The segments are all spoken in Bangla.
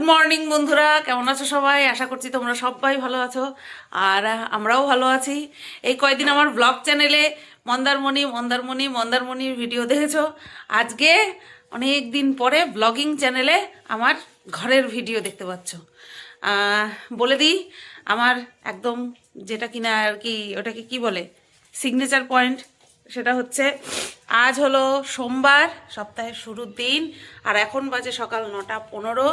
গুড মর্নিং বন্ধুরা। কেমন আছো সবাই? আশা করছি তোমরা সবাই ভালো আছো। আর আমরাও ভালো আছি। এই কয়দিন আমার ব্লগ চ্যানেলে মন্দারমণি মন্দারমণি, মন্দারমণির ভিডিও দেখেছ? আজকে অনেক দিন পরে ব্লগিং চ্যানেলে আমার ঘরের ভিডিও দেখতে পাচ্ছ। বলে দিই, আমার একদম যেটা কিনা আর কি, ওটাকে কি বলে? সিগনেচার পয়েন্ট সেটা হচ্ছে, আজ হলো সোমবার, সপ্তাহের শুরুর দিন, আর এখন বাজে সকাল নটা পনেরো।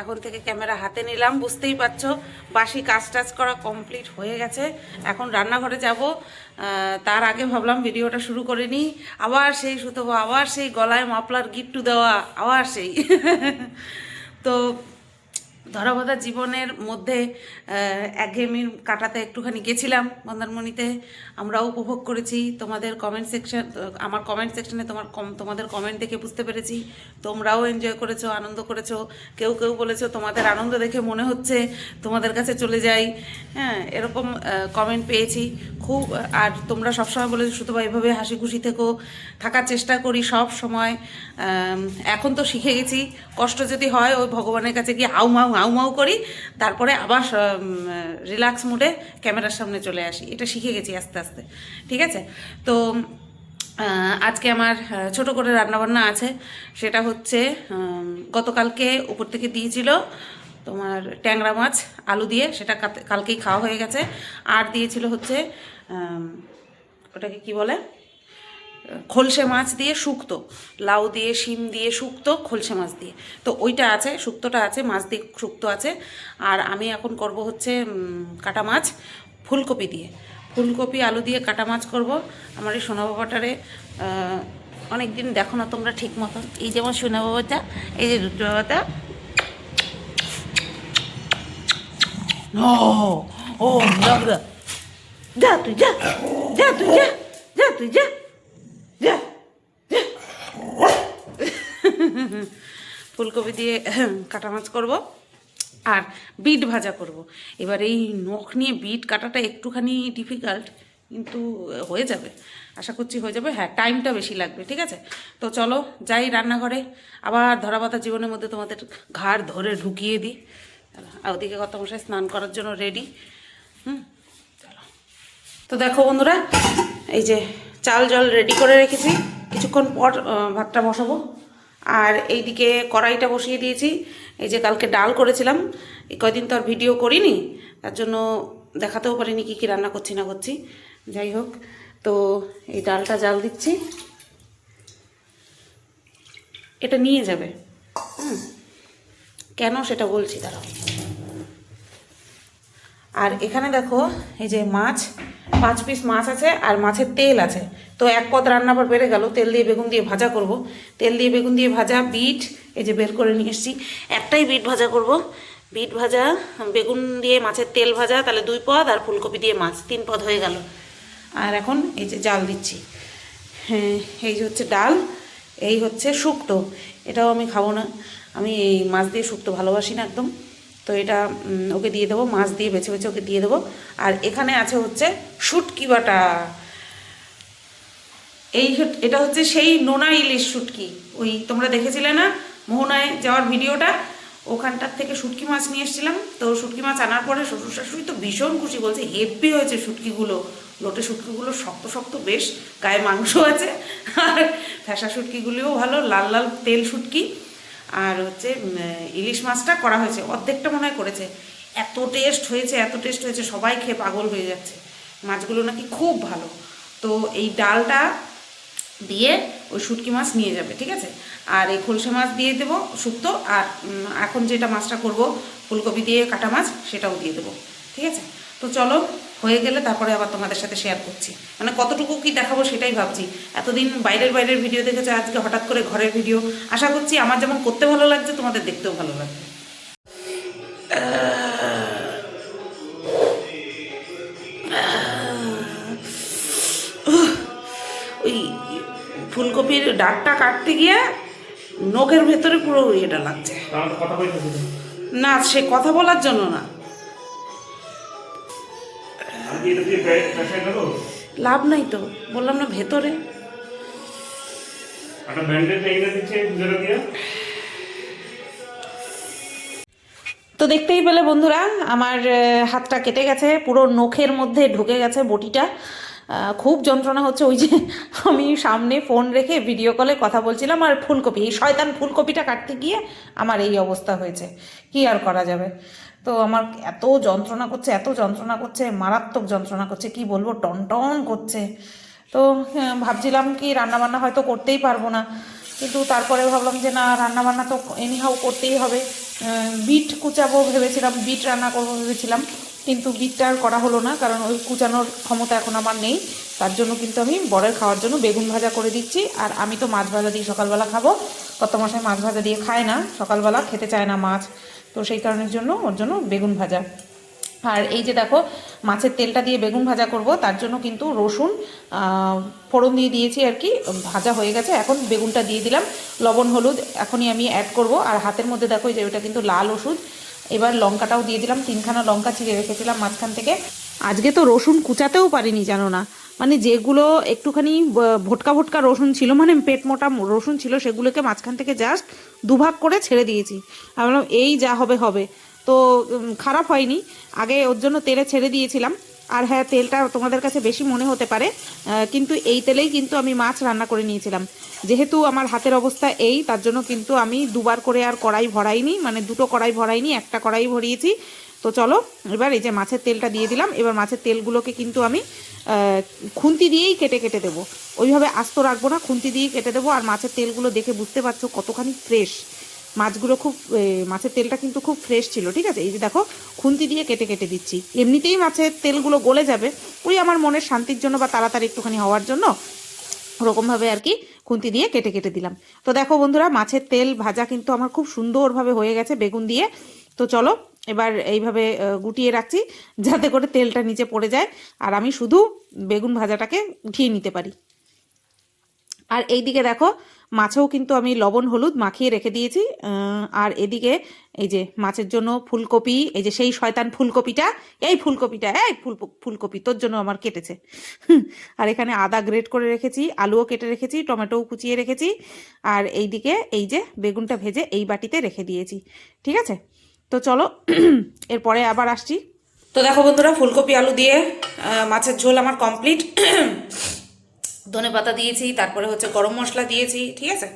এখন থেকে ক্যামেরা হাতে নিলাম, বুঝতেই পারছ, বাসি কাজ টাজ করা কমপ্লিট হয়ে গেছে। এখন রান্নাঘরে যাব তার আগে ভাবলাম ভিডিওটা শুরু করে নিই। আবার সেই সুতবো, আবার সেই গলায় মাপলার গিফটু দেওয়া, আবার সেই। তো ধরাবাধা জীবনের মধ্যে একঘেয়েমি কাটাতে একটুখানি গেছিলাম মন্দারমণিতে। আমরাও উপভোগ করেছি। তোমাদের কমেন্ট সেকশন আমার কমেন্ট সেকশনে তোমার কম- তোমাদের কমেন্ট দেখে বুঝতে পেরেছি। তোমরাও এনজয় করেছ, আনন্দ করেছ। কেউ কেউ বলেছ, তোমাদের আনন্দ দেখে মনে হচ্ছে তোমাদের কাছে চলে যাই। হ্যাঁ এরকম কমেন্ট পেয়েছি। খুব, আর তোমরা সবসময় বলেছ শুধু এভাবে হাসি খুশি থেকো। থাকার চেষ্টা করি সব সময়। এখন তো শিখে গেছি। কষ্ট যদি হয়, ওই ভগবানের কাছে গিয়ে আউ মাউ মাউ করি, তারপরে আবার রিল্যাক্স মুডে ক্যামেরার সামনে চলে আসি। এটা শিখে গেছি আস্তে আস্তে, ঠিক আছে? তো আজকে আমার ছোট করে রান্নাবান্না আছে। সেটা হচ্ছে গতকালকে উপর থেকে দিয়েছিল তোমার ট্যাংরা মাছ, আলু দিয়ে, সেটা কালকেই খাওয়া হয়ে গেছে। আর দিয়েছিল হচ্ছে ওটাকে কি বলে? খলসে মাছ দিয়ে শুক্তো। লাউ দিয়ে, শিম দিয়ে শুক্তো, খলসে মাছ দিয়ে। তো ওইটা আছে, শুক্তোটা আছে, মাছ দিয়ে শুক্তো আছে। আর আমি এখন করব হচ্ছে কাটা মাছ, ফুলকপি দিয়ে। ফুলকপি, আলু দিয়ে কাটা মাছ করব। আমার এই সোনা বাবাটারে অনেক দিন দেখো না তোমরা ঠিক মতন এই যেমন সোনা বাবাটা, এই যে রুদ্র বাবাটা। ও যা তুই, যা। যা তুই, যা। যা তুই, যা। ফুলকপি দিয়ে কাটা মাছ করব আর বিট ভাজা করব। এবার এই নখ নিয়ে বিট কাটাটা একটুখানি ডিফিকাল্ট কিন্তু হয়ে যাবে। আশা করছি হয়ে যাবে। হ্যাঁ টাইমটা বেশি লাগবে, ঠিক আছে? তো চলো, যাই রান্নাঘরে। আবার ধরাবাধা জীবনের মধ্যে তোমাদের ঘাড় ধরে ঢুকিয়ে দিই। আর ওদিকে কত মশাই স্নান করার জন্য রেডি হুম, চলো। তো দেখো বন্ধুরা, এই যে চাল জল রেডি করে রেখেছি। কিছুক্ষণ পর ভাতটা বসাবো। আর এইদিকে কড়াইটা বসিয়ে দিয়েছি। এই যে কালকে ডাল করেছিলাম, এই কয়দিন তো আর ভিডিও করিনি। তার জন্য দেখাতেও পারিনি কী কী রান্না করছি না করছি। যাই হোক, তো এই ডালটা জাল দিচ্ছি। এটা নিয়ে যাবে। কেন সেটা বলছি, দাঁড়াও। আর এখানে দেখো, এই যে মাছ, পাঁচ পিস মাছ আছে আর মাছের তেল আছে। তো এক পদ রান্না আবার বেড়ে গেল, তেল দিয়ে বেগুন দিয়ে ভাজা করব। তেল দিয়ে বেগুন দিয়ে ভাজা, বিট, এই যে বের করে নিয়ে এসেছি। একটাই বিট ভাজা করব। বিট ভাজা, বেগুন দিয়ে মাছের তেল ভাজা, তাহলে দুই পদ আর ফুলকপি দিয়ে মাছ, তিন পদ হয়ে গেল। আর এখন এই যে জাল দিচ্ছি। হ্যাঁ এই যে হচ্ছে ডাল, এই হচ্ছে শুক্তো। এটাও আমি খাব না। আমি এই মাছ দিয়ে শুক্তো ভালোবাসি না একদম। তো এটা ওকে দিয়ে দেবো, মাছ দিয়ে বেছে বেছে ওকে দিয়ে দেবো। আর এখানে আছে হচ্ছে শুটকি বাটা। এই এটা হচ্ছে সেই নোনা ইলিশ শুটকি। ওই তোমরা দেখেছিলে না? মোহনায় যাওয়ার ভিডিওটা? ওখানটার থেকে শুটকি মাছ নিয়ে এসেছিলাম। তো শুটকি মাছ আনার পরে শ্বশুর শাশুড়ি তো ভীষণ খুশি, বলছে হেভি হয়েছে শুটকিগুলো। লোটে শুটকিগুলো শক্ত শক্ত বেশ, গায়ে মাংস আছে। আর ফ্যাসা শুটকিগুলিও ভালো, লাল লাল তেল শুটকি। আর হচ্ছে ইলিশ মাছটা করা হয়েছে, অর্ধেকটা মনে হয় করেছে। এত টেস্ট হয়েছে, এত টেস্ট হয়েছে, সবাই খেয়ে পাগল হয়ে যাচ্ছে। মাছগুলো নাকি খুব ভালো। তো এই ডালটা দিয়ে ওই শুটকি মাছ নিয়ে যাবে, ঠিক আছে? আর এই খলসা মাছ দিয়ে দেবো শুক্তো, আর এখন যেটা মাছটা করব, ফুলকপি দিয়ে কাটা মাছ, সেটাও দিয়ে দেবো, ঠিক আছে? তো চলো হয়ে গেলে তারপরে আবার তোমাদের সাথে শেয়ার করছি। মানে কতটুকু কি দেখাবো সেটাই ভাবছি। এতদিন বাইরের বাইরের ভিডিও দেখেছে আজকে হঠাৎ করে ঘরের ভিডিও আশা করছি আমার যেমন করতে ভালো লাগছে তোমাদের দেখতেও ভালো লাগবে। ওই ফুলকপির ডাকটা কাটতে গিয়ে নখের ভেতরে পুরো ইয়েটা লাগছে। না সে কথা বলার জন্য না। লাভ নাই তো বললাম না ভেতরে। তো দেখতেই পেলে বন্ধুরা আমার হাতটা কেটে গেছে পুরো নখের মধ্যে ঢুকে গেছে বটিটা। খুব যন্ত্রণা হচ্ছে ওই যে আমি সামনে ফোন রেখে ভিডিও কলে কথা বলছিলাম আর ফুলকপি এই শয়তান ফুলকপিটা কাটতে গিয়ে আমার এই অবস্থা হয়েছে। কি আর করা যাবে? তো আমার এত যন্ত্রণা করছে, এত যন্ত্রণা করছে, মারাত্মক যন্ত্রণা করছে, কি বলব টন টন করছে। তো ভাবছিলাম কি রান্নাবান্না হয়তো করতেই পারব না, কিন্তু তারপরে ভাবলাম যে না, রান্নাবান্না তো এনিহাও করতেই হবে। বিট কুচাবো ভেবেছিলাম, বিট রান্না করব ভেবেছিলাম, কিন্তু বিটটা আর করা হলো না, কারণ ওই কুচানোর ক্ষমতা এখন আমার নেই। তার জন্য কিন্তু আমি বরের খাওয়ার জন্য বেগুন ভাজা করে দিচ্ছি, আর আমি তো মাছ ভাজা দিয়ে সকালবেলা খাব। কত মাসে মাছ ভাজা দিয়ে খায় না, সকালবেলা খেতে চায় না মাছ। তো সেই কারণের জন্য ওর জন্য বেগুন ভাজা। আর এই যে দেখো, মাছের তেলটা দিয়ে বেগুন ভাজা করব, তার জন্য কিন্তু রসুন ফোড়ন দিয়ে দিয়েছি আর কি, ভাজা হয়ে গেছে। এখন বেগুনটা দিয়ে দিলাম, লবণ, হলুদ এখনই আমি অ্যাড করব। আর হাতের মধ্যে দেখো যে ওটা কিন্তু লাল ওষুধ। এবার লঙ্কাটাও দিয়ে দিলাম, তিনখানা লঙ্কা ছিঁড়ে রেখেছিলাম মাঝখান থেকে। আজকে তো রসুন কুচাতেও পারিনি, জানো না। মানে যেগুলো একটুখানি ভোটকা ভোটকা রসুন ছিল মানে পেট মোটা রসুন ছিল, সেগুলোকে মাঝখান থেকে জাস্ট দুভাগ করে ছেড়ে দিয়েছি। আমি বললাম, এই যা হবে হবে। তো খারাপ হয়নি। আগে ওর জন্য তেলে ছেড়ে দিয়েছিলাম। আর হ্যাঁ তেলটা তোমাদের কাছে বেশি মনে হতে পারে কিন্তু এই তেলেই কিন্তু আমি মাছ রান্না করে নিয়েছিলাম। যেহেতু আমার হাতের অবস্থা এই, তার জন্য কিন্তু আমি দুবার করে আর কড়াই ভরাইনি মানে দুটো কড়াই ভরাইনি, একটা কড়াই ভরিয়েছি। তো চলো, এবার এই যে মাছের তেলটা দিয়ে দিলাম, এবার মাছের তেলগুলোকে কিন্তু আমি খুন্তি দিয়েই কেটে কেটে দেবো। ওইভাবে আস্ত রাখব না, খুন্তি দিয়েই কেটে দেবো, আর মাছের তেলগুলো দেখে বুঝতে পারছ কতখানি ফ্রেশ মাছগুলো খুব মাছের তেলটা কিন্তু খুব ফ্রেশ ছিল, ঠিক আছে? এই যে দেখো, খুন্তি দিয়ে কেটে কেটে দিচ্ছি। এমনিতেই মাছের তেলগুলো গলে যাবে, ওই আমার মনের শান্তির জন্য বা তাড়াতাড়ি একটুখানি হওয়ার জন্য ওরকমভাবে আর কি খুন্তি দিয়ে কেটে কেটে দিলাম। তো দেখো বন্ধুরা, মাছের তেল ভাজা কিন্তু আমার খুব সুন্দরভাবে হয়ে গেছে বেগুন দিয়ে। তো চলো এবার এইভাবে গুটিয়ে রাখছি যাতে করে তেলটা নিচে পড়ে যায়। আর আমি শুধু বেগুন ভাজাটাকে উঠিয়ে নিতে পারি। আর এইদিকে দেখো, মাছেও কিন্তু আমি লবণ, হলুদ মাখিয়ে রেখে দিয়েছি। আর এদিকে এই যে মাছের জন্য ফুলকপি, এই যে সেই শয়তান ফুলকপিটা, এই ফুলকপিটা, এই ফুল, ফুলকপি তোর জন্য আমার কেটেছে। আর এখানে আদা গ্রেট করে রেখেছি, আলুও কেটে রেখেছি, টমেটোও কুচিয়ে রেখেছি। আর এইদিকে এই যে বেগুনটা ভেজে এই বাটিতে রেখে দিয়েছি। ঠিক আছে? তো চলো, এরপরে আবার আসছি। তো দেখো বন্ধুরা, ফুলকপি, আলু দিয়ে মাছের ঝোল আমার কমপ্লিট ধনে পাতা দিয়েছি, তারপরে হচ্ছে গরম মশলা দিয়েছি, ঠিক আছে?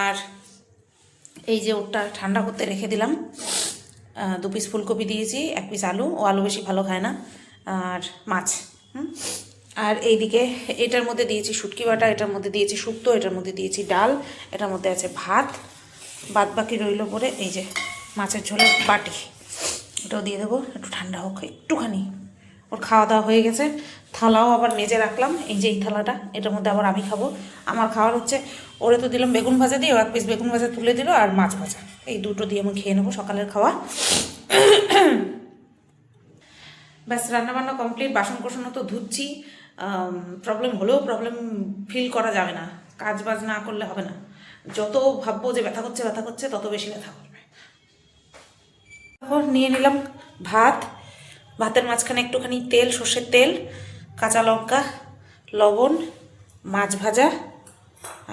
আর এই যে ওটা ঠান্ডা করতে রেখে দিলাম। দু পিস ফুলকপি দিয়েছি, এক পিস আলু। ও আলু বেশি ভালো খায় না। আর মাছ, হুম? আর এইদিকে এটার মধ্যে দিয়েছি শুটকি বাটা, এটার মধ্যে দিয়েছি শুক্তো, এটার মধ্যে দিয়েছি ডাল, এটার মধ্যে আছে ভাত। বাদ বাকি রইল পরে এই যে মাছের ঝোলের বাটি, এটাও দিয়ে দেবো, একটু ঠান্ডা হোক, একটুখানি। ওর খাওয়া দাওয়া হয়ে গেছে, থালাও আবার মেজে রাখলাম, এই যে এই থালাটা, এটার মধ্যে আবার আমি খাব। আমার খাওয়ার হচ্ছে, ওরে তো দিলাম বেগুন ভাজা দিয়ে এক পিস বেগুন ভাজা তুলে দিল আর মাছ ভাজা। এই দুটো দিয়ে আমি খেয়ে নেব সকালের খাওয়া। ব্যাস, রান্নাবান্না কমপ্লিট বাসন কোসনও তো ধুচ্ছি। প্রবলেম হলেও প্রবলেম ফিল করা যাবে না। কাজ বাজ না করলে হবে না। যত ভাববো যে ব্যথা করছে ব্যথা করছে, তত বেশি ব্যথা করবে। নিয়ে নিলাম ভাত। ভাতের মাঝখানে একটুখানি তেল, সর্ষের তেল, কাঁচা লঙ্কা, লবণ, মাছ ভাজা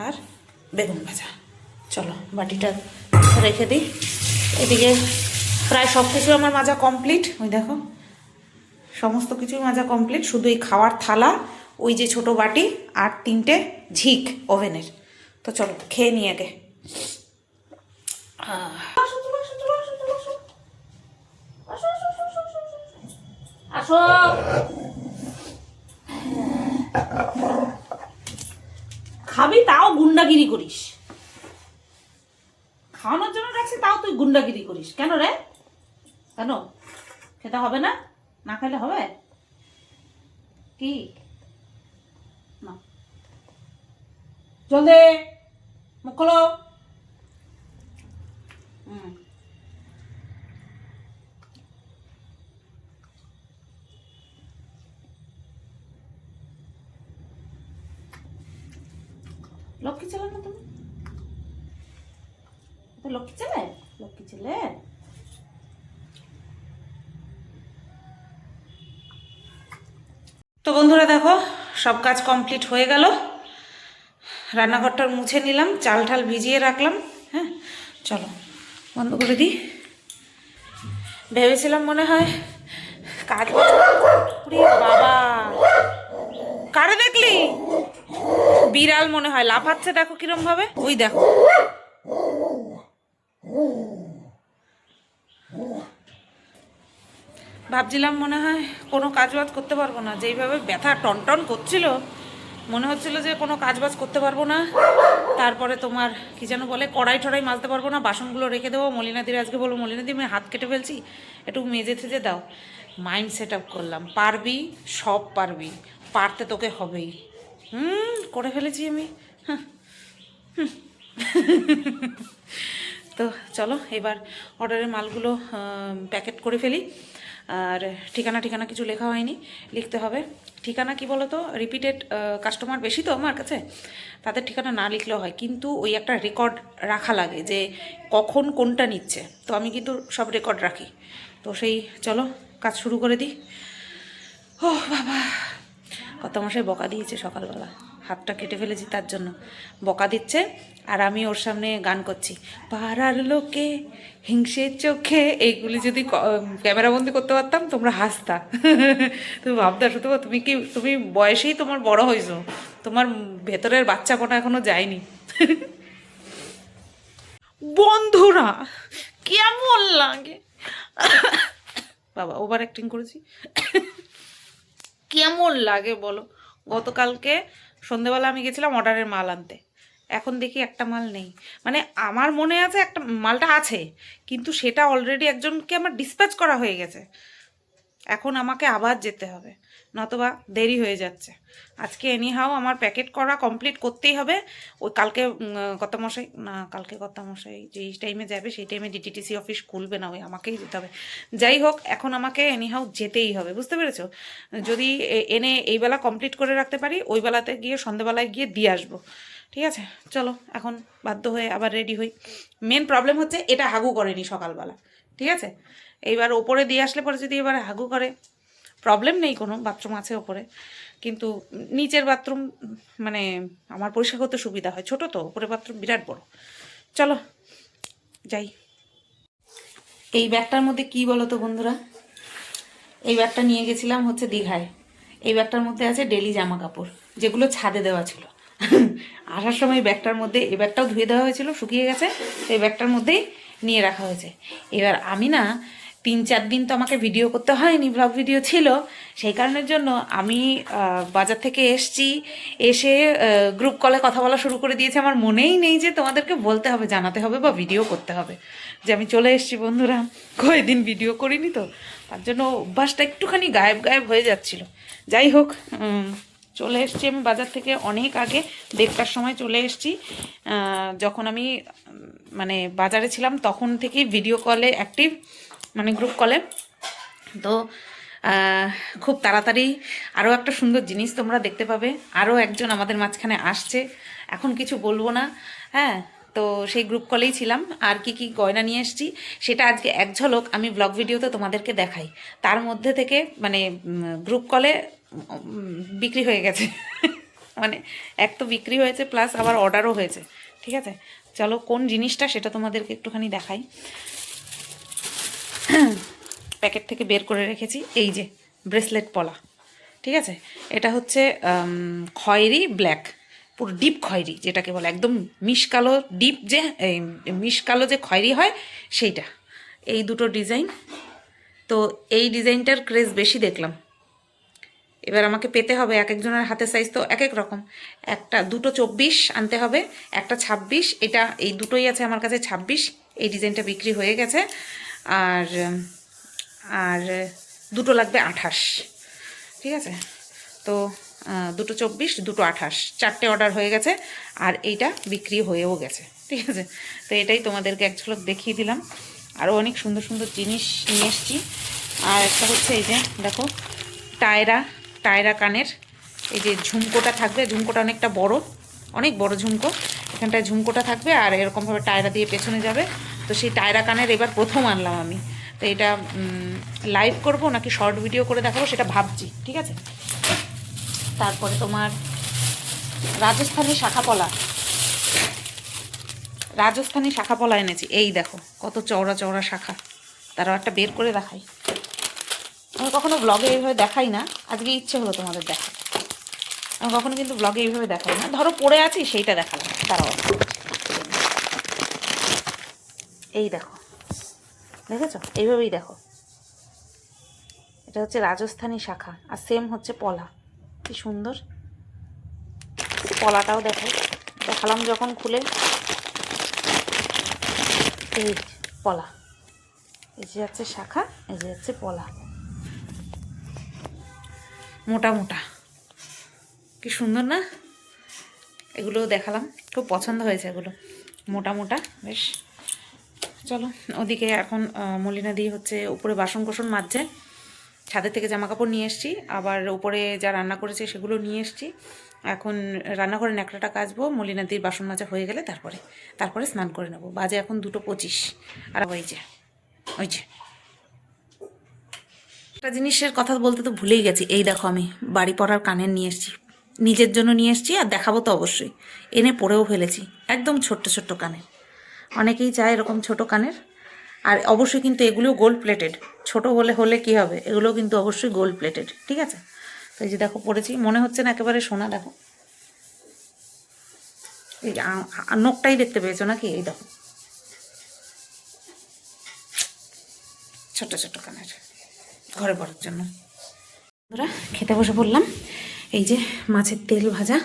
আর বেগুন ভাজা। চলো, বাটিটা রেখে দিই। এদিকে প্রায় সব কিছু আমার মাজা কমপ্লিট। ওই দেখো, সমস্ত কিছুই মাজা কমপ্লিট। শুধু এই খাওয়ার থালা, ওই যে ছোট বাটি আর তিনটে ঝিক ওভেনের। তো চলো, খেয়ে নিই আগে। আসো। খাবি তাও গুন্ডাগিরি করিস। খাওয়ানোর জন্য রাখছি তাও তুই গুন্ডাগিরি করিস। কেন রে? কেন? খেতে হবে না? না খেলে হবে? কি? না। জল দে মুখ খোলো। হুম। লক্ষ্মী ছেলে না তুমি? লক্ষ্মী ছেলে? লক্ষ্মী ছেলে? তো বন্ধুরা দেখো, সব কাজ কমপ্লিট হয়ে গেল। রান্নাঘরটা মুছে নিলাম, চাল ঠাল ভিজিয়ে রাখলাম হ্যাঁ? চলো, বন্ধ করে দিই। ভেবেছিলাম মনে হয় কাজ বাবা! কারে দেখলি? বিড়াল মনে হয়, লাফাচ্ছে দেখো কিরম ভাবে। ওই দেখো। ভাবছিলাম মনে হয় কোনো কাজ বাজ করতে পারব না, যেইভাবে ব্যথা টনটন করছিল, মনে হচ্ছিল যে কোনো কাজ বাজ করতে পারব না। তারপরে তোমার, কি যেন বলে, কড়াই টড়াই মাজতে পারব না, বাসনগুলো রেখে দেবো, মলিনাদির আজকে বলব মলিনাদি, আমি হাত কেটে ফেলছি, একটু মেজে থেজে দাও। মাইন্ড সেট আপ করলাম। পারবি, সব পারবি, পারতে তোকে হবেই। হুম করে ফেলেছি আমি। হ্যাঁ। তো চলো এবার অর্ডারের মালগুলো প্যাকেট করে ফেলি। আর ঠিকানা ঠিকানা কিছু লেখা হয়নি লিখতে হবে। ঠিকানা কি বলো তো রিপিটেড কাস্টমার বেশি তো আমার কাছে। তাদের ঠিকানা না লিখলেও হয়। কিন্তু ওই একটা রেকর্ড রাখা লাগে যে কখন কোনটা নিচ্ছে। তো আমি কিন্তু সব রেকর্ড রাখি। তো সেই চলো কাজ শুরু করে দিই। ও বাবা। কত মশাই বকা দিয়েছে সকালবেলা। হাতটা কেটে ফেলেছি তার জন্য। বকা দিচ্ছে আর আমি ওর সামনে গান করছি। পাড়ার লোকে হিংসে চোখে, এইগুলি যদি ক্যামেরা বন্দি করতে পারতাম, তোমরা হাসতা। তুমি ভাবতে, শুধু তুমি কি, তুমি বয়সেই তোমার বড় হয়েছো তোমার ভেতরের বাচ্চা কোনো এখনও যায়নি। বন্ধুরা, কেমন লাগে? বাবা ওভার অ্যাক্টিং করেছি। কেমন লাগে বলো? গতকালকে সন্ধেবেলা আমি গেছিলাম অর্ডারের মাল আনতে। এখন দেখি একটা মাল নেই। মানে আমার মনে আছে একটা মালটা আছে, কিন্তু সেটা অলরেডি একজনকে আমার ডিসপ্যাচ করা হয়ে গেছে। এখন আমাকে আবার যেতে হবে। নতবা দেরি হয়ে যাচ্ছে। আজকে এনিহাও আমার প্যাকেট করা কমপ্লিট করতেই হবে। ওই কালকে কত মশাই না, কালকে কত মশাই যেই টাইমে যাবে সেই টাইমে ডিটিটিসি অফিস খুলবে না, ওই আমাকেই যেতে হবে। যাই হোক, এখন আমাকে এনিহাও যেতেই হবে, বুঝতে পেরেছ? যদি এনে এই বেলা কমপ্লিট করে রাখতে পারি, ওই বেলাতে গিয়ে সন্ধেবেলায় গিয়ে দিয়ে আসব। ঠিক আছে? চলো, এখন বাধ্য হয়ে আবার রেডি হই। মেন প্রবলেম হচ্ছে এটা হাগু করেনি সকালবেলা। ঠিক আছে? এইবার ওপরে দিয়ে আসলে পরে যদি এবার হাগু করে প্রবলেম নেই কোনো বাথরুম আছে ওপরে। কিন্তু নিচের বাথরুম মানে আমার পরিষ্কার করতে সুবিধা হয়। ছোট তো ওপরে বাথরুম বিরাট বড়। চলো, যাই। এই ব্যাগটার মধ্যে কি বলো তো বন্ধুরা? এই ব্যাগটা নিয়ে গেছিলাম হচ্ছে দীঘায়। এই ব্যাগটার মধ্যে আছে ডেলি জামা কাপড় যেগুলো ছাদে দেওয়া ছিল। আসার সময় ব্যাগটার মধ্যে, এই ব্যাগটাও ধুয়ে দেওয়া হয়েছিল, শুকিয়ে গেছে এই ব্যাগটার মধ্যেই নিয়ে রাখা হয়েছে। এবার আমি না তিন চার দিন তো আমাকে ভিডিও করতে হয়নি ব্লগ ভিডিও ছিল। সেই কারণের জন্য আমি বাজার থেকে এসছি, এসে গ্রুপ কলে কথা বলা শুরু করে দিয়েছে। আমার মনেই নেই যে তোমাদেরকে বলতে হবে, জানাতে হবে বা ভিডিও করতে হবে। যে আমি চলে এসেছি বন্ধুরা, কয়েকদিন ভিডিও করিনি তো, তার জন্য অভ্যাসটা একটুখানি গায়েব গায়েব হয়ে যাচ্ছিল। যাই হোক চলে এসেছি আমি বাজার থেকে অনেক আগে, দেড়টার সময় চলে এসেছি। যখন আমি মানে বাজারে ছিলাম, তখন থেকেই ভিডিও কলে অ্যাক্টিভ মানে গ্রুপ কলে তো খুব তাড়াতাড়ি আরও একটা সুন্দর জিনিস তোমরা দেখতে পাবে। আরও একজন আমাদের মাঝখানে আসছে। এখন কিছু বলব না হ্যাঁ? তো সেই গ্রুপ কলেই ছিলাম। আর কি কি গয়না নিয়ে এসেছি, সেটা আজকে এক ঝলক আমি ব্লগ ভিডিওতে তোমাদেরকে দেখাই। তার মধ্যে থেকে মানে গ্রুপ কলে বিক্রি হয়ে গেছে। মানে এক তো বিক্রি হয়েছে প্লাস আবার অর্ডারও হয়েছে। ঠিক আছে? চলো, কোন জিনিসটা সেটা তোমাদেরকে একটুখানি দেখাই। প্যাকেট থেকে বের করে রেখেছি। এই যে, ব্রেসলেট পলা, ঠিক আছে? এটা হচ্ছে খয়েরি ব্ল্যাক, পুরো ডিপ খয়েরি যেটাকে বলে, একদম মিশকালো ডিপ যে, এই মিশকালো যে খয়েরি হয় সেইটা। এই দুটো ডিজাইন। তো এই ডিজাইনটার ক্রেজ বেশি দেখলাম। এবার আমাকে পেতে হবে এক একজনের হাতের সাইজ তো এক এক রকম। একটা দুটো চব্বিশ আনতে হবে, একটা ছাব্বিশ। এটা, এই দুটোই আছে আমার কাছে ছাব্বিশ। এই ডিজাইনটা বিক্রি হয়ে গেছে। আর আর দুটো লাগবে আঠাশ। ঠিক আছে? তো দুটো চব্বিশ, দুটো আঠাশ। চারটে অর্ডার হয়ে গেছে আর এইটা বিক্রি হয়েও গেছে। ঠিক আছে? তো এটাই তোমাদেরকে এক ঝলক দেখিয়ে দিলাম। আরও অনেক সুন্দর সুন্দর জিনিস নিয়ে এসেছি। আর একটা হচ্ছে এই যে, দেখো, টায়রা টায়রা কানের এই যে ঝুমকোটা থাকবে। ঝুমকোটা অনেকটা বড়, অনেক বড় ঝুমকো। এখানটায় ঝুমকোটা থাকবে আর এরকমভাবে টায়রা দিয়ে পেছনে যাবে। তো সেই টায়রা কানের এবার প্রথম আনলাম আমি। তো এটা লাইভ করব নাকি শর্ট ভিডিও করে দেখাবো সেটা ভাবছি, ঠিক আছে? তারপরে তোমার রাজস্থানী শাখাপলা। রাজস্থানী শাখাপলা এনেছি। এই দেখো, কত চওড়া চওড়া শাখা। তারাও একটা বের করে দেখাই। আমি কখনো ব্লগে এইভাবে দেখাই না। আজকে ইচ্ছে হলো তোমাদের দেখা আমি কখনো কিন্তু ব্লগে এইভাবে দেখাই না। ধরো পড়ে আছি, সেইটা দেখালাম। তারাও। এই দেখো। দেখেছ? এইভাবেই দেখো। এটা হচ্ছে রাজস্থানী শাখা আর সেম হচ্ছে পলা। কি সুন্দর। পলাটাও দেখো। দেখালাম যখন খুলে। এই পলা। এই যে হচ্ছে শাখা, এই যে হচ্ছে পলা। মোটা মোটা। কি সুন্দর না? এগুলো দেখালাম। খুব পছন্দ হয়েছে এগুলো। মোটা মোটা, বেশ। চলো, ওদিকে এখন মলিনা দিয়ে হচ্ছে উপরে বাসন কোসন মাজছে। ছাদের থেকে জামা কাপড় নিয়ে এসেছি, আবার উপরে যা রান্না করেছে সেগুলো নিয়ে এসেছি। এখন রান্নাঘরে ন্যাকড়াটা কাচবো মলিনাদির বাসন মাজা হয়ে গেলে তারপরে তারপরে স্নান করে নেব। বাজে এখন দুটো পঁচিশ। আর ওই যে ওই যে। একটা জিনিসের কথা বলতে তো ভুলেই গেছি। এই দেখো আমি বাড়ি পড়ার কানের নিয়ে এসেছি। নিজের জন্য নিয়ে এসেছি আর দেখাবো তো অবশ্যই। এনে পরেও ফেলেছি। একদম ছোট্ট ছোট্ট কানের অনেকেই চায় এরকম ছোট কানের। আর অবশ্যই কিন্তু এগুলো গোল্ড প্লেটেড ছোট হলে হলে কি হবে? এগুলো কিন্তু অবশ্যই গোল্ড প্লেটেড ঠিক আছে? তো এই যে দেখো, পড়েছি। মনে হচ্ছে না একেবারে সোনা, দেখো। এই নখটাই দেখতে পেয়েছ নাকি? এই দেখো। ছোট ছোট কানের। ঘরে পড়ার জন্য। বন্ধুরা, খেতে বসে পড়লাম। এই যে মাছের তেল ভাজা।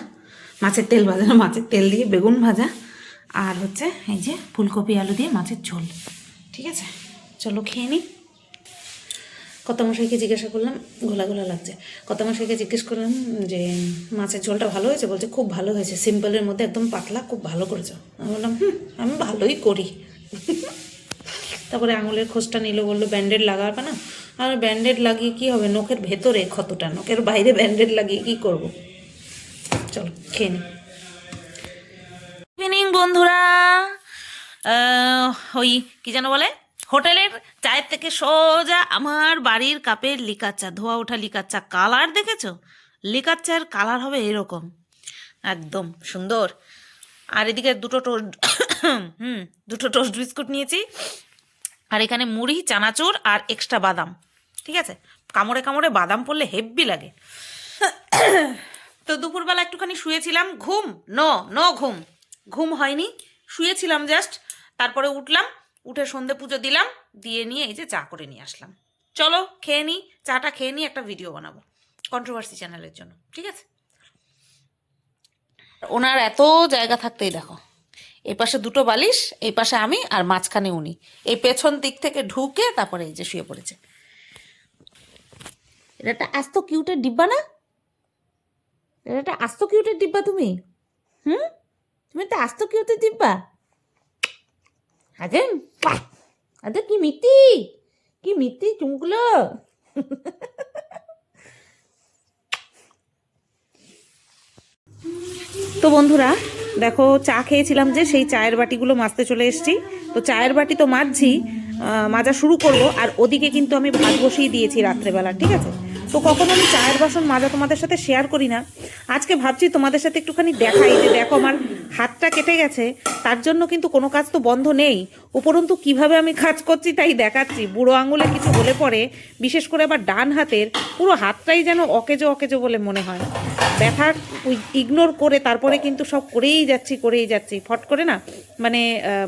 মাছের তেল ভাজা না, মাছের তেল দিয়ে বেগুন ভাজা। আর হচ্ছে এই যে ফুলকপি, আলু দিয়ে মাছের ঝোল। ঠিক আছে? চলো খেয়ে নিই কত মশাইকে জিজ্ঞাসা করলাম, ঘোলা ঘোলা লাগছে। কত মশাইকে জিজ্ঞেস করলাম যে, মাছের ঝোলটা ভালো হয়েছে? বলছে, খুব ভালো হয়েছে। সিম্পলের মধ্যে একদম পাতলা, খুব ভালো করেছ। আমি বললাম, হুম, আমি ভালোই করি। তারপরে আঙুলের খোঁজটা নিল, বলল, ব্যান্ডেড লাগাবে না? আর ব্যান্ডেড লাগিয়ে কি হবে? নখের ভেতরে ক্ষতটা নখের বাইরে ব্যান্ডেড লাগিয়ে কি করব? চলো, খেয়ে নি। ইভিনিং বন্ধুরা। ওই, কি যেন বলে? হোটেলের চায়ের থেকে সোজা আমার বাড়ির কাপের লিকার চা, ধোয়া ওঠা লিকার চা। কালার দেখেছ? লিকার চার কালার হবে এরকম। একদম সুন্দর। আর এদিকে দুটো টোস্ট, হুম, দুটো টোস্ট বিস্কুট নিয়েছি। আর এখানে মুড়ি, চানাচুর আর এক্সট্রা বাদাম। ঠিক আছে? কামড়ে কামড়ে বাদাম পড়লে হেব্বি লাগে। তো দুপুরবেলা একটুখানি শুয়েছিলাম। ঘুম? নো নো ঘুম। ঘুম হয়নি। শুয়েছিলাম জাস্ট তারপরে উঠলাম, উঠে সন্ধে পুজো দিলাম, দিয়ে নিয়ে এই যে চা করে নিয়ে আসলাম। চলো, খেয়ে নিই চাটা খেয়ে নিই একটা ভিডিও বানাবো কন্ট্রোভার্সি চ্যানেলের জন্য, ঠিক আছে? ওনার এত জায়গা থাকতেই দেখো, এই পাশে দুটো বালিশ, এই পাশে আমি আর মাঝখানে উনি। এই পেছন দিক থেকে ঢুকে তারপরে এই যে শুয়ে পড়েছে। এটা একটা আস্ত কিউটের ডিব্বা না? এটা একটা আস্ত কিউটের ডিব্বা তুমি? হুম? তুমি একটা আস্ত কিউটের ডিব্বা আজে আজে কি মিটি কি মিটি চুমগুলো তো বন্ধুরা, দেখো, চা খেয়েছিলাম যে সেই চায়ের বাটিগুলো মাজতে চলে এসেছি। তো চায়ের বাটি তো মাজছি মাজা শুরু করব, আর ওদিকে কিন্তু আমি ভাত বসিয়ে দিয়েছি রাত্রেবেলা, ঠিক আছে? তো কখনো আমি চায়ের বাসন মাজা তোমাদের সাথে শেয়ার করি না। আজকে ভাবছি তোমাদের সাথে একটুখানি দেখাই যে দেখো আমার হাতটা কেটে গেছে, তার জন্য কিন্তু কোনো কাজ তো বন্ধ নেই। উপরন্তু কীভাবে আমি কাজ করছি তাই দেখাচ্ছি। বুড়ো আঙুলে কিছু হলে পরে বিশেষ করে আবার ডান হাতের, পুরো হাতটাই যেন অকেজো অকেজো বলে মনে হয়। ব্যথা ইগনোর করে তারপরে কিন্তু সব করেই যাচ্ছি করেই যাচ্ছি। ফট করে না মানে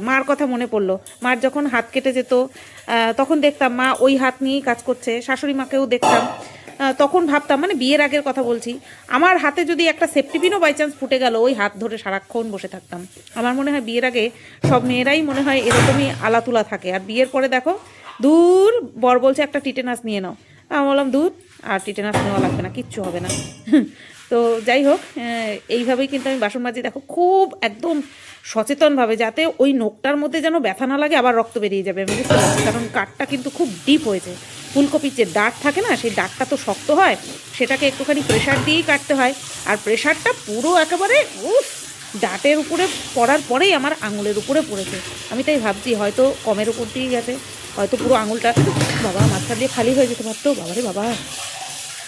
মার কথা মনে পড়ল। মার যখন হাত কেটে যেত তখন দেখতাম মা ওই হাত নিয়েই কাজ করছে। শাশুড়ি মাকেও দেখতাম। তখন ভাবতাম মানে বিয়ের আগের কথা বলছি, আমার হাতে যদি একটা সেফটি পিনও বাই চান্স ফুটে গেল, ওই হাত ধরে সারাক্ষণ বসে থাকতাম। আমার মনে হয় বিয়ের আগে সব মেয়েরাই মনে হয় এরকমই আলাতুলা থাকে। আর বিয়ের পরে দেখো, দূর বর বলছে, একটা টিটেনাস নিয়ে নাও। আমি বললাম দুধ আর টিটেনাস নেওয়া লাগবে না, কিচ্ছু হবে না। তো যাই হোক এইভাবেই কিন্তু আমি বাসন মাজি, দেখো, খুব একদম সচেতনভাবে, যাতে ওই নোকটার মধ্যে যেন ব্যথা না লাগে, আবার রক্ত বেরিয়ে যাবে। আমি কারণ কাঠটা কিন্তু খুব ডিপ হয়েছে। ফুলকপির যে ডাক থাকে না, সেই ডাকটা তো শক্ত হয়, সেটাকে একটুখানি প্রেশার দিয়েই কাটতে হয়। আর প্রেশারটা পুরো একেবারে, উফ ডাটের উপরে পড়ার পরেই আমার আঙুলের উপরে পড়েছে। আমি তাই ভাবছি, হয়তো কমের উপর দিয়ে গেছে, হয়তো পুরো আঙুলটা, বাবা, মাথা দিয়ে খালি হয়ে যেতে পারতো বাবারে বাবা।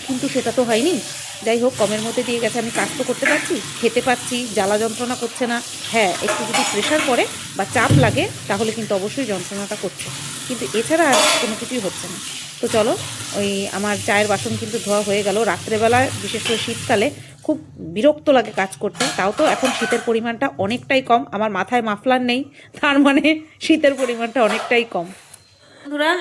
কিন্তু সেটা তো হয়নি। যাই হোক, কমের মধ্যে দিয়ে গেছে, আমি কাজ তো করতে পারছি, খেতে পাচ্ছি জ্বালা যন্ত্রণা করছে না। হ্যাঁ একটু যদি প্রেশার পড়ে বা চাপ লাগে, তাহলে কিন্তু অবশ্যই যন্ত্রণাটা করছে। কিন্তু এছাড়া আর কোনো কিছুই হচ্ছে না। তো চলো, ওই আমার চায়ের বাসন কিন্তু ধোয়া হয়ে গেল। রাত্রেবেলা বিশেষ করে শীতকালে, খুব বিরক্ত লাগে কাজ করতে। তাও তো এখন শীতের পরিমাণটা অনেকটাই কম। আমার মাথায় মাফলার নেই, তার মানে শীতের পরিমাণটা অনেকটাই কম। বন্ধুরা,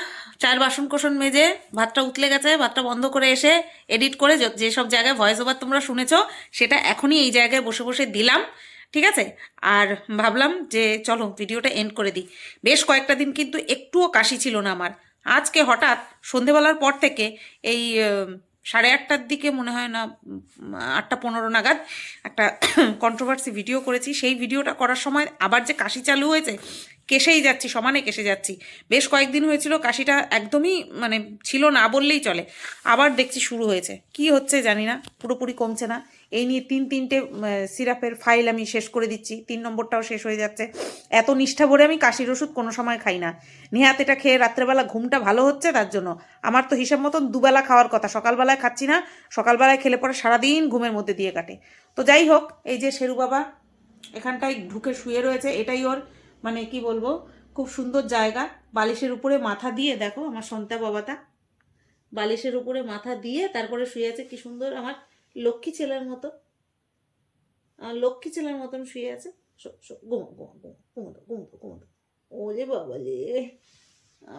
চায়ের বাসন কোসন মেজে ভাতটা উতলে গেছে, ভাতটা বন্ধ করে এসে এডিট করে যেসব জায়গায় ভয়েস ওভার তোমরা শুনেছো, সেটা এখনই এই জায়গায় বসে বসে দিলাম, ঠিক আছে? আর ভাবলাম যে চলো ভিডিওটা এন্ড করে দিই। বেশ কয়েকটা দিন কিন্তু একটুও কাশি ছিল না আমার। আজকে হঠাৎ সন্ধেবেলার পর থেকে এই সাড়ে আটটার দিকে মনে হয় না, আটটা পনেরো নাগাদ একটা কন্ট্রোভার্সি ভিডিও করেছি। সেই ভিডিওটা করার সময় আবার যে কাশি চালু হয়েছে কেসেই যাচ্ছি, সমানে কেসে যাচ্ছি। বেশ কয়েকদিন হয়েছিল, কাশিটা একদমই মানে ছিল না বললেই চলে। আবার দেখছি শুরু হয়েছে। কি হচ্ছে জানি না, পুরোপুরি কমছে না। এই নিয়ে তিন তিনটে সিরাপের ফাইল আমি শেষ করে দিচ্ছি। তিন নম্বরটাও শেষ হয়ে যাচ্ছে। এত নিষ্ঠা ভরে আমি কাশির ওষুধ কোনো সময় খাই না। নেহাত এটা খেয়ে রাত্রেবেলা ঘুমটা ভালো হচ্ছে তার জন্য। আমার তো হিসাব মতন দুবেলা খাওয়ার কথা। সকালবেলায় খাচ্ছি না, সকালবেলায় খেলে পরে সারাদিন ঘুমের মধ্যে দিয়ে কাটে। তো যাই হোক, এই যে শেরু বাবা এখানটায় ঢুকে শুয়ে রয়েছে, এটাই ওর। মানে কি বলব, খুব সুন্দর জায়গা। বালিশের উপরে মাথা দিয়ে দেখো আমার সন্তা বাবাটা। বালিশের উপরে মাথা দিয়ে তারপরে শুয়ে আছে, কি সুন্দর আমার লক্ষ্মী ছেলের মতো। লক্ষ্মী ছেলের মতন শুয়ে আছে। ঘুমো ঘুমো বাবা রে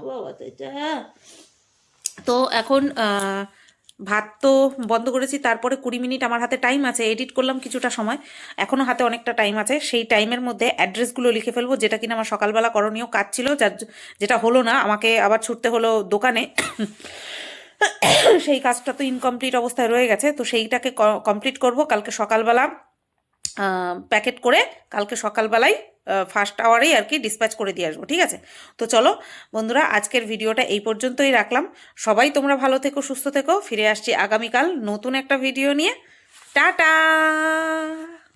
বাবা তো এটা। তো এখন ভাত তো বন্ধ করেছি, তারপরে কুড়ি মিনিট আমার হাতে টাইম আছে এডিট করলাম কিছুটা সময় এখনও হাতে অনেকটা টাইম আছে, সেই টাইমের মধ্যে অ্যাড্রেসগুলো লিখে ফেলব, যেটা কিনা আমার সকালবেলা করণীয় কাজ ছিল, যার যেটা হলো না, আমাকে আবার ছুটতে হলো দোকানে, সেই কাজটা তো ইনকমপ্লিট অবস্থায় রয়ে গেছে, তো সেইটাকে কমপ্লিট করব, কালকে সকালবেলা প্যাকেট করে, কালকে সকালবেলায় ফার্স্ট আওয়ারেই আর কি ডিসপ্যাচ করে দিয়ে আসব, ঠিক আছে? তো চলো, বন্ধুরা, আজকের ভিডিওটা এই পর্যন্তই রাখলাম। সবাই তোমরা ভালো থেকো, সুস্থ থেকো। ফিরে আসছি আগামীকাল নতুন একটা ভিডিও নিয়ে। টাটা!